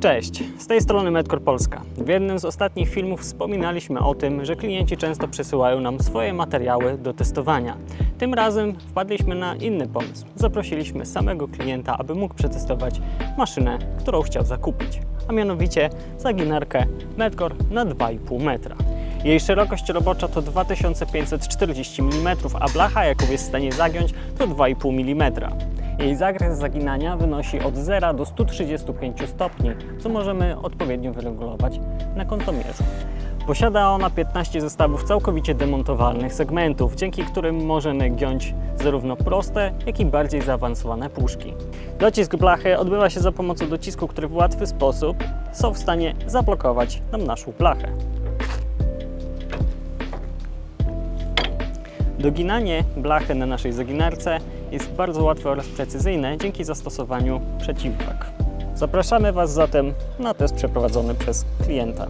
Cześć, z tej strony Medcore Polska. W jednym z ostatnich filmów wspominaliśmy o tym, że klienci często przesyłają nam swoje materiały do testowania. Tym razem wpadliśmy na inny pomysł. Zaprosiliśmy samego klienta, aby mógł przetestować maszynę, którą chciał zakupić, a mianowicie zaginarkę Medcore na 2,5 metra. Jej szerokość robocza to 2540 mm, a blacha, jaką jest w stanie zagiąć, to 2,5 mm. Jej zakres zaginania wynosi od 0 do 135 stopni, co możemy odpowiednio wyregulować na kątomierzu. Posiada ona 15 zestawów całkowicie demontowalnych segmentów, dzięki którym możemy giąć zarówno proste, jak i bardziej zaawansowane puszki. Docisk blachy odbywa się za pomocą docisku, który w łatwy sposób są w stanie zablokować nam naszą blachę. Doginanie blachy na naszej zaginarce jest bardzo łatwe oraz precyzyjne dzięki zastosowaniu przeciwwag. Zapraszamy Was zatem na test przeprowadzony przez klienta.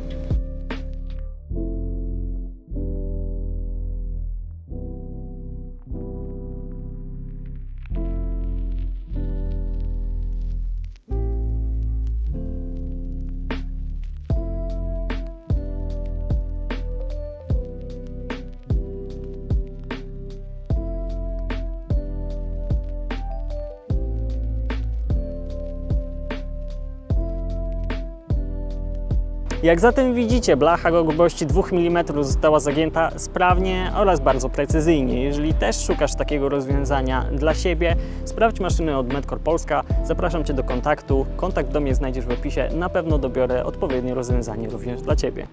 Jak zatem widzicie, blacha o grubości 2 mm została zagięta sprawnie oraz bardzo precyzyjnie. Jeżeli też szukasz takiego rozwiązania dla siebie, sprawdź maszyny od Medcore Polska. Zapraszam Cię do kontaktu. Kontakt do mnie znajdziesz w opisie. Na pewno dobiorę odpowiednie rozwiązanie również dla Ciebie.